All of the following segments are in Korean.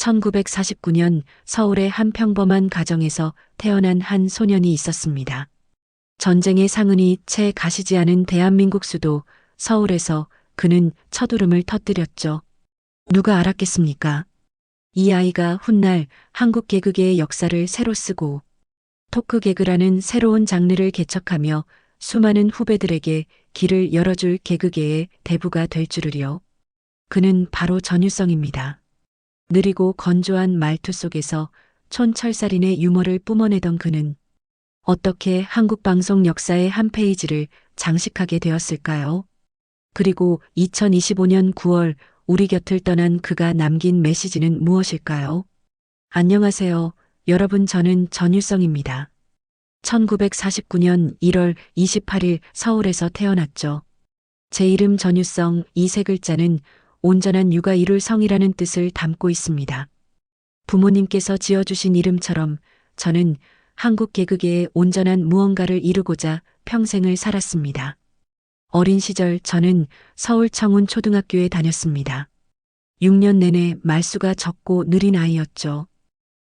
1949년 서울의 한 평범한 가정에서 태어난 한 소년이 있었습니다. 전쟁의 상흔이 채 가시지 않은 대한민국 수도 서울에서 그는 첫 울음을 터뜨렸죠. 누가 알았겠습니까? 이 아이가 훗날 한국 개그계의 역사를 새로 쓰고 토크 개그라는 새로운 장르를 개척하며 수많은 후배들에게 길을 열어줄 개그계의 대부가 될 줄을요. 그는 바로 전유성입니다. 느리고 건조한 말투 속에서 촌철살인의 유머를 뿜어내던 그는 어떻게 한국 방송 역사의 한 페이지를 장식하게 되었을까요? 그리고 2025년 9월 우리 곁을 떠난 그가 남긴 메시지는 무엇일까요? 안녕하세요. 여러분 저는 전유성입니다. 1949년 1월 28일 서울에서 태어났죠. 제 이름 전유성 이 세 글자는 온전한 육아 이룰 성이라는 뜻을 담고 있습니다. 부모님께서 지어주신 이름처럼 저는 한국 개그계의 온전한 무언가를 이루고자 평생을 살았습니다. 어린 시절 저는 서울 청운 초등학교에 다녔습니다. 6년 내내 말수가 적고 느린 아이였죠.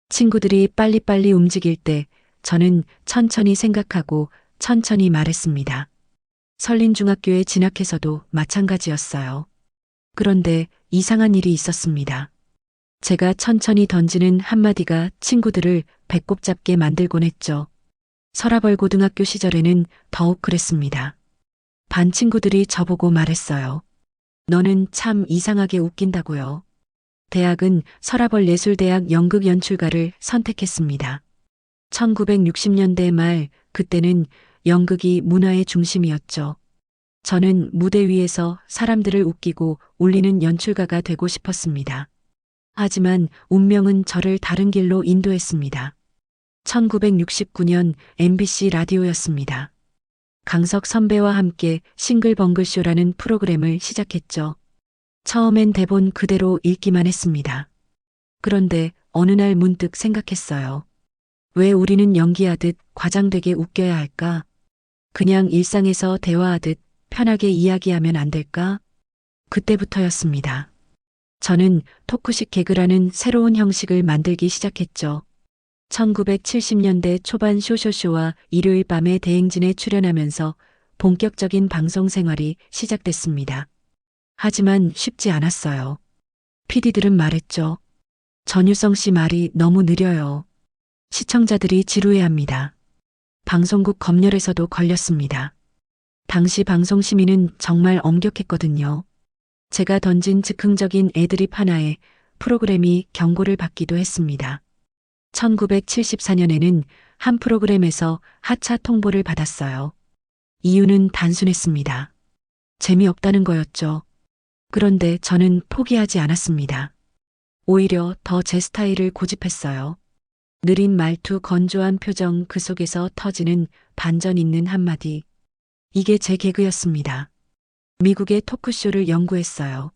친구들이 빨리빨리 움직일 때 저는 천천히 생각하고 천천히 말했습니다. 설린 중학교에 진학해서도 마찬가지였어요. 그런데 이상한 일이 있었습니다. 제가 천천히 던지는 한마디가 친구들을 배꼽 잡게 만들곤 했죠. 서라벌 고등학교 시절에는 더욱 그랬습니다. 반 친구들이 저보고 말했어요. 너는 참 이상하게 웃긴다고요. 대학은 서라벌 예술대학 연극연출가를 선택했습니다. 1960년대 말 그때는 연극이 문화의 중심이었죠. 저는 무대 위에서 사람들을 웃기고 울리는 연출가가 되고 싶었습니다. 하지만 운명은 저를 다른 길로 인도했습니다. 1969년 MBC 라디오였습니다. 강석 선배와 함께 싱글벙글쇼라는 프로그램을 시작했죠. 처음엔 대본 그대로 읽기만 했습니다. 그런데 어느 날 문득 생각했어요. 왜 우리는 연기하듯 과장되게 웃겨야 할까? 그냥 일상에서 대화하듯 편하게 이야기하면 안 될까? 그때부터였습니다. 저는 토크식 개그라는 새로운 형식을 만들기 시작했죠. 1970년대 초반 쇼쇼쇼와 일요일 밤의 대행진에 출연하면서 본격적인 방송 생활이 시작됐습니다. 하지만 쉽지 않았어요. PD들은 말했죠. 전유성 씨 말이 너무 느려요. 시청자들이 지루해합니다. 방송국 검열에서도 걸렸습니다. 당시 방송 심의는 정말 엄격했거든요. 제가 던진 즉흥적인 애드립 하나에 프로그램이 경고를 받기도 했습니다. 1974년에는 한 프로그램에서 하차 통보를 받았어요. 이유는 단순했습니다. 재미없다는 거였죠. 그런데 저는 포기하지 않았습니다. 오히려 더 제 스타일을 고집했어요. 느린 말투 건조한 표정 그 속에서 터지는 반전 있는 한마디. 이게 제 개그였습니다. 미국의 토크쇼를 연구했어요.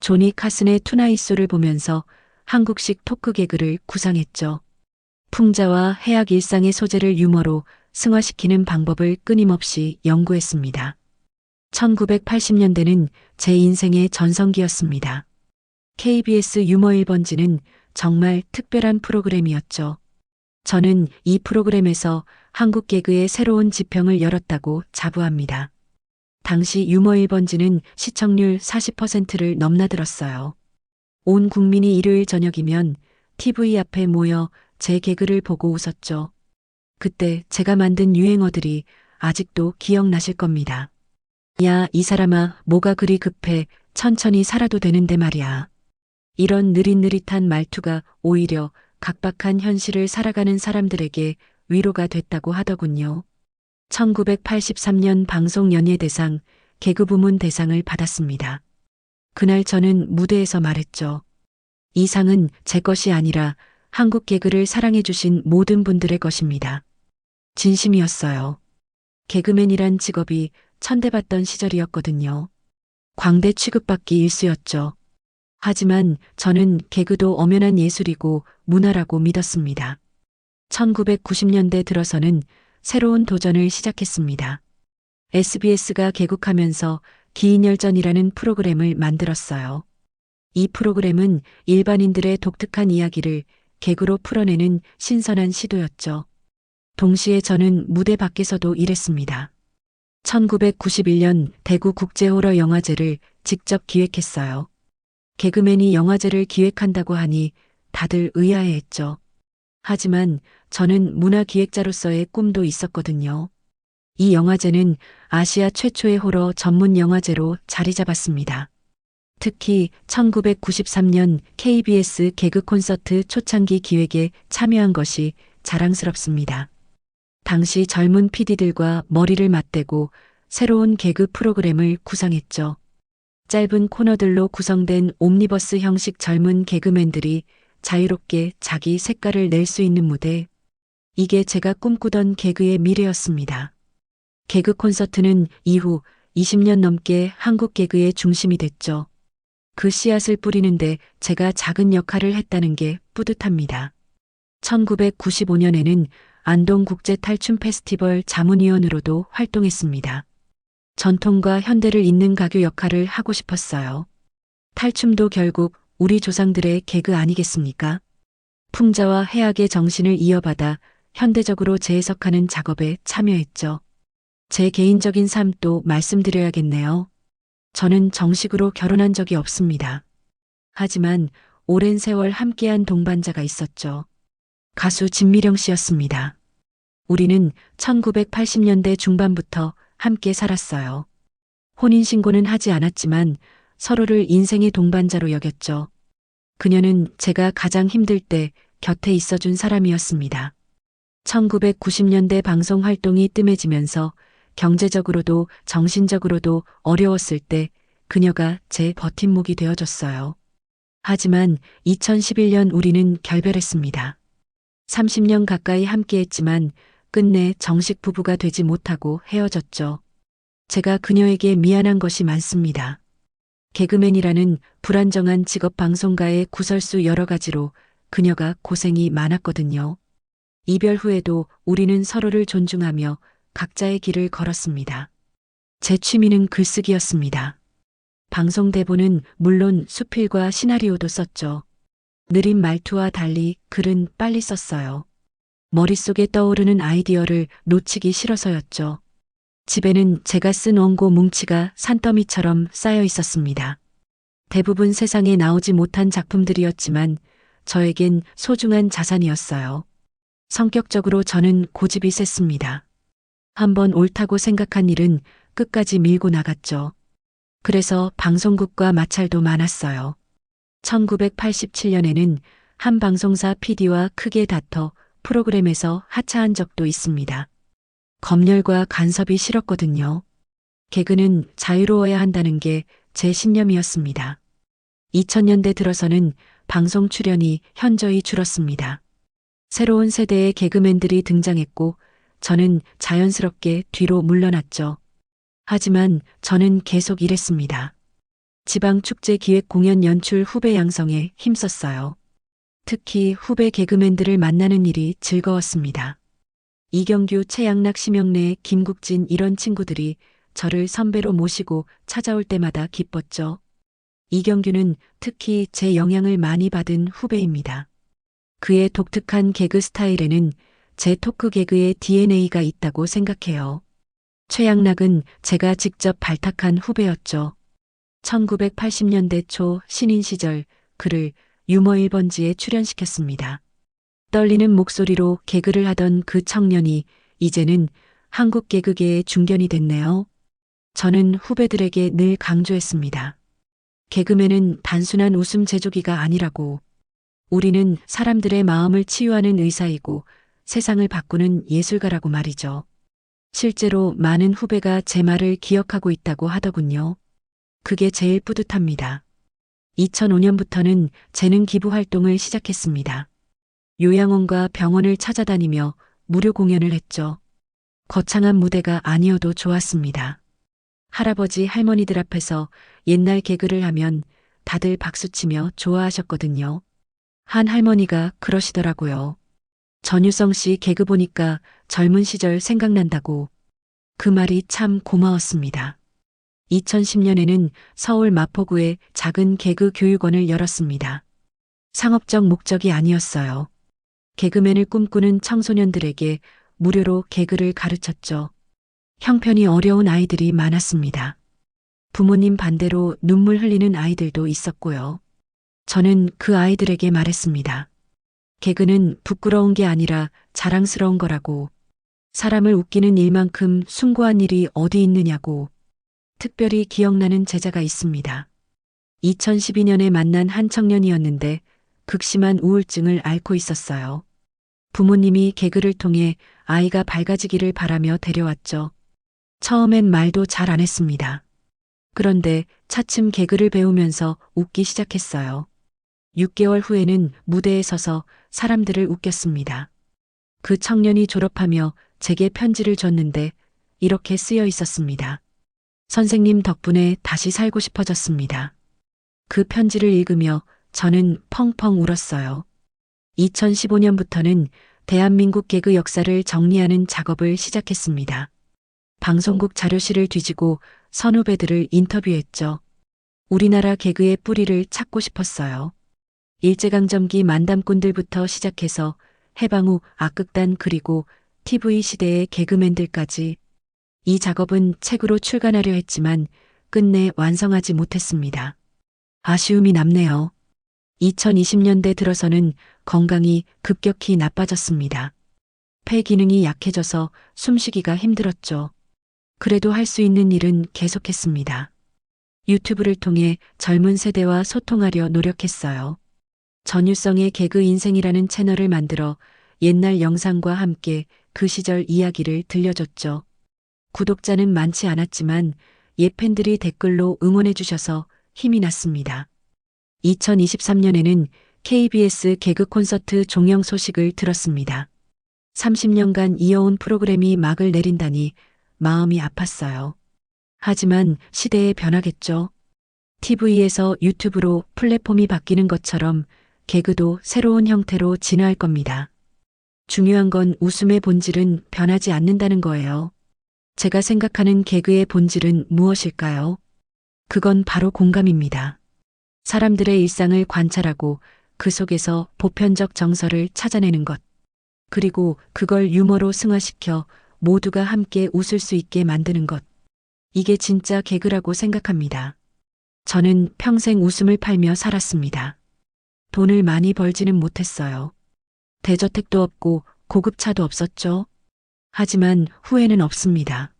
조니 카슨의 투나잇쇼를 보면서 한국식 토크 개그를 구상했죠. 풍자와 해악 일상의 소재를 유머로 승화시키는 방법을 끊임없이 연구했습니다. 1980년대는 제 인생의 전성기였습니다. KBS 유머 1번지는 정말 특별한 프로그램이었죠. 저는 이 프로그램에서 한국 개그의 새로운 지평을 열었다고 자부합니다. 당시 유머 1번지는 시청률 40%를 넘나들었어요. 온 국민이 일요일 저녁이면 TV 앞에 모여 제 개그를 보고 웃었죠. 그때 제가 만든 유행어들이 아직도 기억나실 겁니다. 야, 이 사람아, 뭐가 그리 급해, 천천히 살아도 되는데 말이야. 이런 느릿느릿한 말투가 오히려 각박한 현실을 살아가는 사람들에게 위로가 됐다고 하더군요. 1983년 방송 연예대상 개그 부문 대상을 받았습니다. 그날 저는 무대에서 말했죠. 이 상은 제 것이 아니라 한국 개그를 사랑해주신 모든 분들의 것입니다. 진심이었어요. 개그맨이란 직업이 천대받던 시절이었거든요. 광대 취급받기 일쑤였죠. 하지만 저는 개그도 엄연한 예술이고 문화라고 믿었습니다. 1990년대 들어서는 새로운 도전을 시작했습니다. SBS가 개국하면서 기인열전이라는 프로그램을 만들었어요. 이 프로그램은 일반인들의 독특한 이야기를 개그로 풀어내는 신선한 시도였죠. 동시에 저는 무대 밖에서도 일했습니다. 1991년 대구 국제 호러 영화제를 직접 기획했어요. 개그맨이 영화제를 기획한다고 하니 다들 의아해했죠. 하지만 저는 문화기획자로서의 꿈도 있었거든요. 이 영화제는 아시아 최초의 호러 전문 영화제로 자리 잡았습니다. 특히 1993년 KBS 개그 콘서트 초창기 기획에 참여한 것이 자랑스럽습니다. 당시 젊은 PD들과 머리를 맞대고 새로운 개그 프로그램을 구상했죠. 짧은 코너들로 구성된 옴니버스 형식 젊은 개그맨들이 자유롭게 자기 색깔을 낼 수 있는 무대. 이게 제가 꿈꾸던 개그의 미래였습니다. 개그 콘서트는 이후 20년 넘게 한국 개그의 중심이 됐죠. 그 씨앗을 뿌리는데 제가 작은 역할을 했다는 게 뿌듯합니다. 1995년에는 안동 국제 탈춤 페스티벌 자문위원으로도 활동했습니다. 전통과 현대를 잇는 가교 역할을 하고 싶었어요. 탈춤도 결국 우리 조상들의 개그 아니겠습니까? 풍자와 해악의 정신을 이어받아 현대적으로 재해석하는 작업에 참여했죠. 제 개인적인 삶도 말씀드려야겠네요. 저는 정식으로 결혼한 적이 없습니다. 하지만 오랜 세월 함께한 동반자가 있었죠. 가수 진미령 씨였습니다. 우리는 1980년대 중반부터 함께 살았어요. 혼인신고는 하지 않았지만 서로를 인생의 동반자로 여겼죠. 그녀는 제가 가장 힘들 때 곁에 있어준 사람이었습니다. 1990년대 방송 활동이 뜸해지면서 경제적으로도 정신적으로도 어려웠을 때 그녀가 제 버팀목이 되어줬어요. 하지만 2011년 우리는 결별했습니다. 30년 가까이 함께했지만 끝내 정식 부부가 되지 못하고 헤어졌죠. 제가 그녀에게 미안한 것이 많습니다. 개그맨이라는 불안정한 직업 방송가의 구설수 여러 가지로 그녀가 고생이 많았거든요. 이별 후에도 우리는 서로를 존중하며 각자의 길을 걸었습니다. 제 취미는 글쓰기였습니다. 방송 대본은 물론 수필과 시나리오도 썼죠. 느린 말투와 달리 글은 빨리 썼어요. 머릿속에 떠오르는 아이디어를 놓치기 싫어서였죠. 집에는 제가 쓴 원고 뭉치가 산더미처럼 쌓여 있었습니다. 대부분 세상에 나오지 못한 작품들이었지만 저에겐 소중한 자산이었어요. 성격적으로 저는 고집이 셌습니다. 한번 옳다고 생각한 일은 끝까지 밀고 나갔죠. 그래서 방송국과 마찰도 많았어요. 1987년에는 한 방송사 PD와 크게 다퉈 프로그램에서 하차한 적도 있습니다. 검열과 간섭이 싫었거든요. 개그는 자유로워야 한다는 게 제 신념이었습니다. 2000년대 들어서는 방송 출연이 현저히 줄었습니다. 새로운 세대의 개그맨들이 등장했고 저는 자연스럽게 뒤로 물러났죠. 하지만 저는 계속 일했습니다. 지방 축제 기획 공연 연출 후배 양성에 힘썼어요. 특히 후배 개그맨들을 만나는 일이 즐거웠습니다. 이경규, 최양락, 심영래, 김국진 이런 친구들이 저를 선배로 모시고 찾아올 때마다 기뻤죠. 이경규는 특히 제 영향을 많이 받은 후배입니다. 그의 독특한 개그 스타일에는 제 토크 개그의 DNA가 있다고 생각해요. 최양락은 제가 직접 발탁한 후배였죠. 1980년대 초 신인 시절 그를 유머 1번지에 출연시켰습니다. 떨리는 목소리로 개그를 하던 그 청년이 이제는 한국 개그계의 중견이 됐네요. 저는 후배들에게 늘 강조했습니다. 개그맨은 단순한 웃음 제조기가 아니라고. 우리는 사람들의 마음을 치유하는 의사이고 세상을 바꾸는 예술가라고 말이죠. 실제로 많은 후배가 제 말을 기억하고 있다고 하더군요. 그게 제일 뿌듯합니다. 2005년부터는 재능 기부 활동을 시작했습니다. 요양원과 병원을 찾아다니며 무료 공연을 했죠. 거창한 무대가 아니어도 좋았습니다. 할아버지 할머니들 앞에서 옛날 개그를 하면 다들 박수치며 좋아하셨거든요. 한 할머니가 그러시더라고요. 전유성 씨 개그 보니까 젊은 시절 생각난다고. 그 말이 참 고마웠습니다. 2010년에는 서울 마포구에 작은 개그 교육원을 열었습니다. 상업적 목적이 아니었어요. 개그맨을 꿈꾸는 청소년들에게 무료로 개그를 가르쳤죠. 형편이 어려운 아이들이 많았습니다. 부모님 반대로 눈물 흘리는 아이들도 있었고요. 저는 그 아이들에게 말했습니다. 개그는 부끄러운 게 아니라 자랑스러운 거라고. 사람을 웃기는 일만큼 숭고한 일이 어디 있느냐고. 특별히 기억나는 제자가 있습니다. 2012년에 만난 한 청년이었는데 극심한 우울증을 앓고 있었어요. 부모님이 개그를 통해 아이가 밝아지기를 바라며 데려왔죠. 처음엔 말도 잘 안 했습니다. 그런데 차츰 개그를 배우면서 웃기 시작했어요. 6개월 후에는 무대에 서서 사람들을 웃겼습니다. 그 청년이 졸업하며 제게 편지를 줬는데 이렇게 쓰여 있었습니다. 선생님 덕분에 다시 살고 싶어졌습니다. 그 편지를 읽으며 저는 펑펑 울었어요. 2015년부터는 대한민국 개그 역사를 정리하는 작업을 시작했습니다. 방송국 자료실을 뒤지고 선후배들을 인터뷰했죠. 우리나라 개그의 뿌리를 찾고 싶었어요. 일제강점기 만담꾼들부터 시작해서 해방 후 악극단 그리고 TV 시대의 개그맨들까지 이 작업은 책으로 출간하려 했지만 끝내 완성하지 못했습니다. 아쉬움이 남네요. 2020년대 들어서는 건강이 급격히 나빠졌습니다. 폐 기능이 약해져서 숨쉬기가 힘들었죠. 그래도 할 수 있는 일은 계속했습니다. 유튜브를 통해 젊은 세대와 소통하려 노력했어요. 전유성의 개그 인생이라는 채널을 만들어 옛날 영상과 함께 그 시절 이야기를 들려줬죠. 구독자는 많지 않았지만 옛 팬들이 댓글로 응원해 주셔서 힘이 났습니다. 2023년에는 KBS 개그 콘서트 종영 소식을 들었습니다. 30년간 이어온 프로그램이 막을 내린다니 마음이 아팠어요. 하지만 시대에 변하겠죠. TV에서 유튜브로 플랫폼이 바뀌는 것처럼 개그도 새로운 형태로 진화할 겁니다. 중요한 건 웃음의 본질은 변하지 않는다는 거예요. 제가 생각하는 개그의 본질은 무엇일까요? 그건 바로 공감입니다. 사람들의 일상을 관찰하고 그 속에서 보편적 정서를 찾아내는 것. 그리고 그걸 유머로 승화시켜 모두가 함께 웃을 수 있게 만드는 것. 이게 진짜 개그라고 생각합니다. 저는 평생 웃음을 팔며 살았습니다. 돈을 많이 벌지는 못했어요. 대저택도 없고 고급차도 없었죠. 하지만 후회는 없습니다.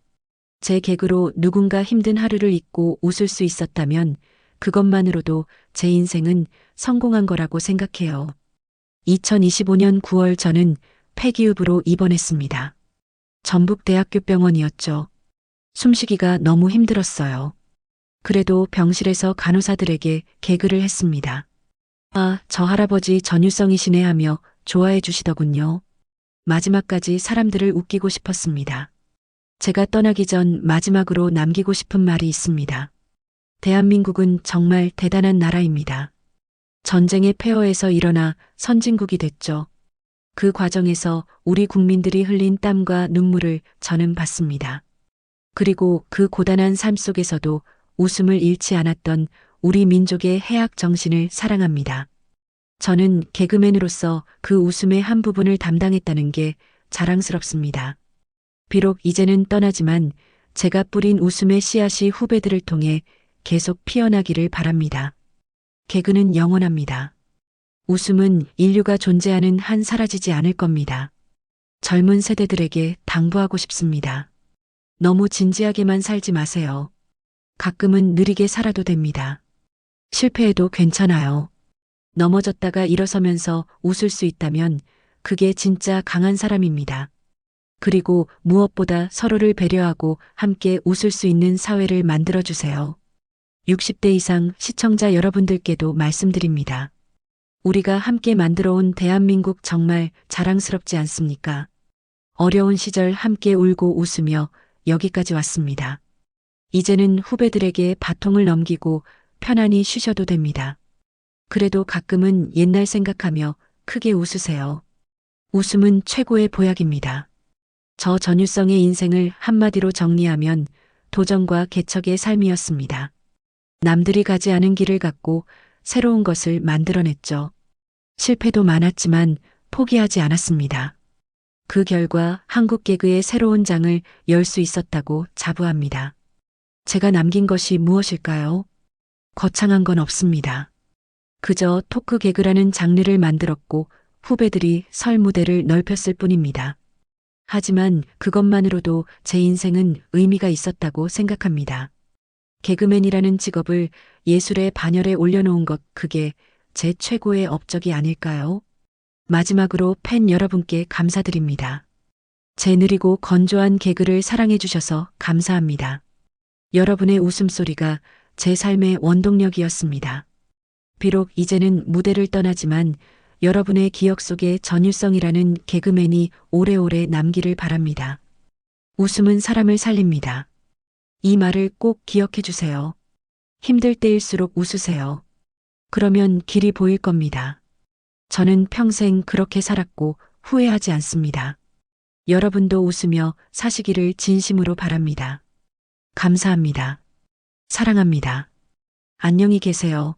제 개그로 누군가 힘든 하루를 잊고 웃을 수 있었다면 그것만으로도 제 인생은 성공한 거라고 생각해요. 2025년 9월 저는 폐기읍으로 입원했습니다. 전북대학교 병원이었죠. 숨쉬기가 너무 힘들었어요. 그래도 병실에서 간호사들에게 개그를 했습니다. 아, 저 할아버지 전유성이시네 하며 좋아해 주시더군요. 마지막까지 사람들을 웃기고 싶었습니다. 제가 떠나기 전 마지막으로 남기고 싶은 말이 있습니다. 대한민국은 정말 대단한 나라입니다. 전쟁의 폐허에서 일어나 선진국이 됐죠. 그 과정에서 우리 국민들이 흘린 땀과 눈물을 저는 봤습니다. 그리고 그 고단한 삶 속에서도 웃음을 잃지 않았던 우리 민족의 해악 정신을 사랑합니다. 저는 개그맨으로서 그 웃음의 한 부분을 담당했다는 게 자랑스럽습니다. 비록 이제는 떠나지만 제가 뿌린 웃음의 씨앗이 후배들을 통해 계속 피어나기를 바랍니다. 개그는 영원합니다. 웃음은 인류가 존재하는 한 사라지지 않을 겁니다. 젊은 세대들에게 당부하고 싶습니다. 너무 진지하게만 살지 마세요. 가끔은 느리게 살아도 됩니다. 실패해도 괜찮아요. 넘어졌다가 일어서면서 웃을 수 있다면 그게 진짜 강한 사람입니다. 그리고 무엇보다 서로를 배려하고 함께 웃을 수 있는 사회를 만들어주세요. 60대 이상 시청자 여러분들께도 말씀드립니다. 우리가 함께 만들어 온 대한민국 정말 자랑스럽지 않습니까? 어려운 시절 함께 울고 웃으며 여기까지 왔습니다. 이제는 후배들에게 바통을 넘기고 편안히 쉬셔도 됩니다. 그래도 가끔은 옛날 생각하며 크게 웃으세요. 웃음은 최고의 보약입니다. 저 전유성의 인생을 한마디로 정리하면 도전과 개척의 삶이었습니다. 남들이 가지 않은 길을 갖고 새로운 것을 만들어냈죠. 실패도 많았지만 포기하지 않았습니다. 그 결과 한국 개그의 새로운 장을 열 수 있었다고 자부합니다. 제가 남긴 것이 무엇일까요? 거창한 건 없습니다. 그저 토크 개그라는 장르를 만들었고 후배들이 설 무대를 넓혔을 뿐입니다. 하지만 그것만으로도 제 인생은 의미가 있었다고 생각합니다. 개그맨이라는 직업을 예술의 반열에 올려놓은 것 그게 제 최고의 업적이 아닐까요? 마지막으로 팬 여러분께 감사드립니다. 제 느리고 건조한 개그를 사랑해주셔서 감사합니다. 여러분의 웃음소리가 제 삶의 원동력이었습니다. 비록 이제는 무대를 떠나지만 여러분의 기억 속에 전율성이라는 개그맨이 오래오래 남기를 바랍니다. 웃음은 사람을 살립니다. 이 말을 꼭 기억해 주세요. 힘들 때일수록 웃으세요. 그러면 길이 보일 겁니다. 저는 평생 그렇게 살았고 후회하지 않습니다. 여러분도 웃으며 사시기를 진심으로 바랍니다. 감사합니다. 사랑합니다. 안녕히 계세요.